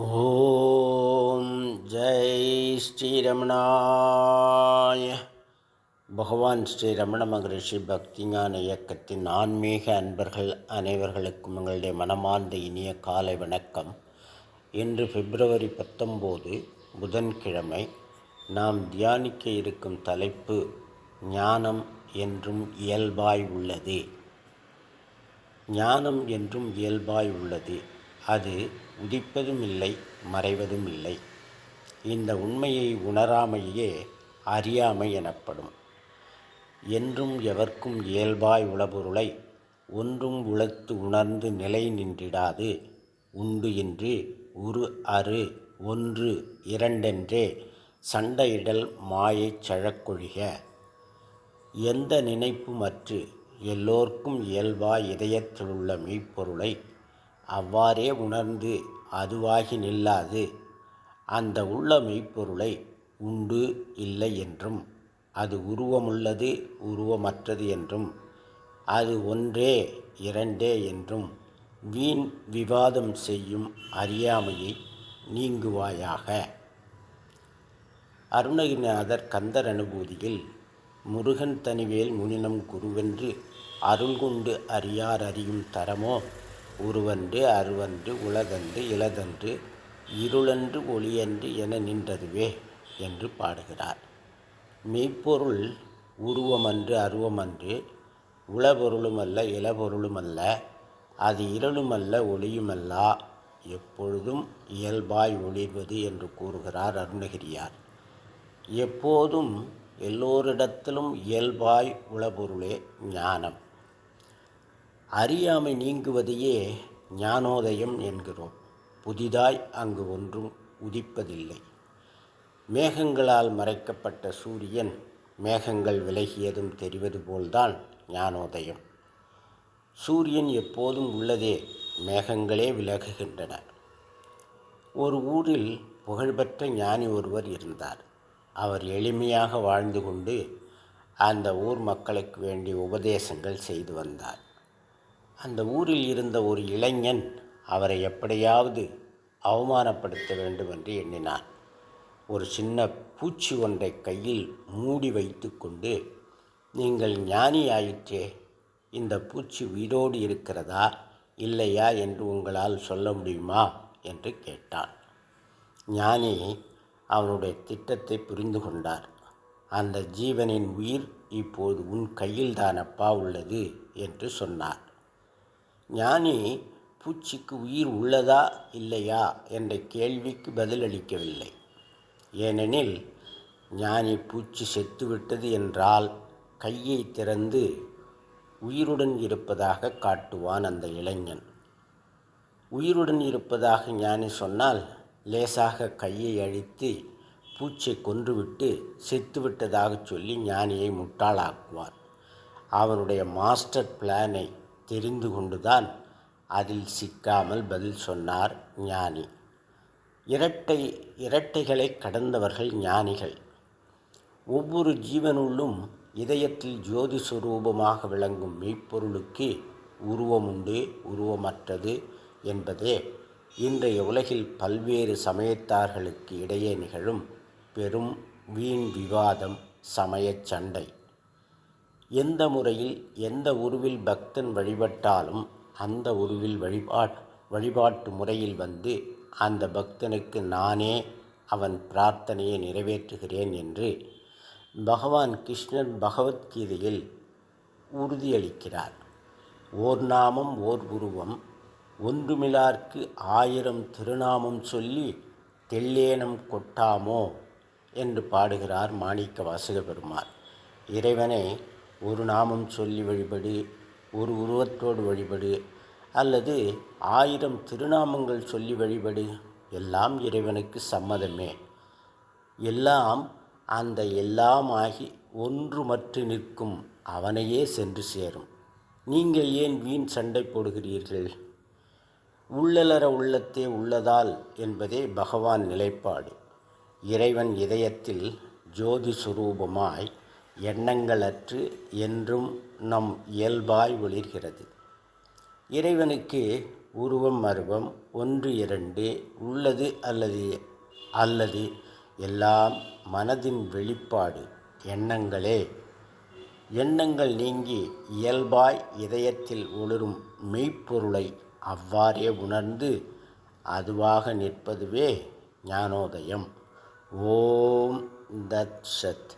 ஓம் ஜெய் ஸ்ரீரமணாய. பகவான் ஸ்ரீ ரமண மகரிஷி பக்திஞான இயக்கத்தின் ஆன்மீக அன்பர்கள் அனைவர்களுக்கும் எங்களுடைய மனமார்ந்த இனிய காலை வணக்கம். இன்று பிப்ரவரி பத்தொம்போது புதன்கிழமை நாம் தியானிக்க இருக்கும் தலைப்பு ஞானம் என்றும் இயல்பாய் உள்ளது. ஞானம் என்றும் இயல்பாய் உள்ளது. அது உதிப்பதும் இல்லை மறைவதும் இல்லை இந்த உண்மையை உணராமையே அறியாமை எனப்படும். என்றும் எவர்க்கும் இயல்பாய் உளபொருளை ஒன்றும் உளத்து உணர்ந்து நிலை நின்றிடாது. உண்டு என்று உரு அறு ஒன்று இரண்டென்றே சண்டையிடல் மாயைச் சழக்கொழிக. எந்த நினைப்பு மற்று எல்லோர்க்கும் இயல்பாய் இதயத்திலுள்ள மெய்ப்பொருளை அவ்வாறே உணர்ந்து அதுவாகி நில்லாது. அந்த உள்ள மெய்ப்பொருளை உண்டு இல்லை என்றும் அது உருவமுள்ளது உருவமற்றது என்றும் அது ஒன்றே இரண்டே என்றும் வீண் விவாதம் செய்யும் அறியாமையை நீங்குவாயாக. அருணகிரிநாதர் கந்தர் அனுபூதியில் முருகன் தனிவேல் முனினம் குருவென்று அருள்கொண்டு அறியார் அறியும் தரமோ உருவன்று அருவன்று உலகன்று இளதன்று இருளன்று ஒளியன்று என நின்றதுவே என்று பாடுகிறார். மெய்ப்பொருள் உருவமன்று அருவமன்று உளபொருளுமல்ல இளபொருளுமல்ல அது இருளுமல்ல ஒளியுமல்லா எப்பொழுதும் இயல்பாய் ஒளிவது என்று கூறுகிறார் அருணகிரியார். எப்போதும் எல்லோரிடத்திலும் இயல்பாய் உளபொருளே ஞானம். அறியாமை நீங்குவதையே ஞானோதயம் என்கிறோம். புதிதாய் அங்கு ஒன்றும் உதிப்பதில்லை. மேகங்களால் மறைக்கப்பட்ட சூரியன் மேகங்கள் விலகியதும் தெரிவது போல்தான் ஞானோதயம். சூரியன் எப்போதும் உள்ளதே மேகங்களே விலகுகின்றன. ஒரு ஊரில் புகழ்பெற்ற ஞானி ஒருவர் இருந்தார். அவர் எளிமையாக வாழ்ந்து கொண்டு அந்த ஊர் மக்களுக்கு வேண்டிய உபதேசங்கள் செய்து வந்தார். அந்த ஊரில் இருந்த ஒரு இளைஞன் அவரை எப்படியாவது அவமானப்படுத்த வேண்டும் என்று எண்ணினான். ஒரு சின்ன பூச்சி ஒன்றை கையில் மூடி வைத்து கொண்டு நீங்கள் ஞானி ஆயிற்றே இந்த பூச்சி உயிரோடு இருக்கிறதா இல்லையா என்று உங்களால் சொல்ல முடியுமா? என்று கேட்டான். ஞானி அவனுடைய திட்டத்தை புரிந்து கொண்டார். அந்த ஜீவனின் உயிர் இப்போது உன் கையில்தானப்பா உள்ளது? என்று சொன்னார். ஞானி பூச்சிக்கு உயிர் உள்ளதா இல்லையா என்ற கேள்விக்கு பதிலளிக்கவில்லை ஏனெனில் ஞானி பூச்சி செத்துவிட்டது என்றால் கையை திறந்து உயிருடன் இருப்பதாக காட்டுவான் அந்த இளைஞன். உயிருடன் இருப்பதாக ஞானி சொன்னால் லேசாக கையை அழித்து பூச்சை கொன்றுவிட்டு செத்துவிட்டதாக சொல்லி ஞானியை முட்டாளாக்குவான். அவனுடைய மாஸ்டர் பிளானை தெரிந்து கொண்டுதான் அதில் சிக்காமல் பதில் சொன்னார் ஞானி. இரட்டை இரட்டைகளை கடந்தவர்கள் ஞானிகள். ஒவ்வொரு ஜீவனுள்ளும் இதயத்தில் ஜோதி சுரூபமாக விளங்கும் மெய்ப்பொருளுக்கு உருவமுண்டு உருவமற்றது என்பதே இன்றைய உலகில் பல்வேறு சமயத்தார்களுக்கு இடையே நிகழும் பெரும் வீண் விவாதம் சமயச் சண்டை. எந்த முறையில் எந்த உருவில் பக்தன் வழிபட்டாலும் அந்த உருவில் வழிபாட் வழிபாட்டு முறையில் வந்து அந்த பக்தனுக்கு நானே அவன் பிரார்த்தனையை நிறைவேற்றுகிறேன் என்று பகவான் கிருஷ்ணன் பகவத்கீதையில் உறுதியளிக்கிறார். ஓர் நாமம் ஓர் உருவம் ஒன்றுமிலார்க்கு ஆயிரம் திருநாமம் சொல்லி தெல்லேனம் கொட்டாமோ என்று பாடுகிறார் மாணிக்க வாசக பெருமாள். இறைவனை ஒரு நாமம் சொல்லி வழிபடு ஒரு உருவத்தோடு வழிபடு அல்லது ஆயிரம் திருநாமங்கள் சொல்லி வழிபடு எல்லாம் இறைவனுக்கு சம்மதமே. எல்லாம் அந்த எல்லாம் ஆகி ஒன்றுமற்று நிற்கும் அவனையே சென்று சேரும். நீங்கள் ஏன் வீண் சண்டை போடுகிறீர்கள்? உள்ளலர உள்ளத்தே உள்ளதால் என்பதே பகவான் நிலைப்பாடு. இறைவன் இதயத்தில் ஜோதி சுரூபமாய் எண்ணங்களற்று என்றும் நம் இயல்பாய் ஒளிர்கிறது. இறைவனுக்கு உருவம் அருவம் ஒன்று இரண்டு உள்ளது அல்லது அல்லது எல்லாம் மனதின் வெளிப்பாடு எண்ணங்களே. எண்ணங்கள் நீங்கி இயல்பாய் இதயத்தில் ஒளிரும் மெய்ப்பொருளை அவ்வாறே உணர்ந்து அதுவாக நிற்பதுவே ஞானோதயம். ஓம் தத் சத்.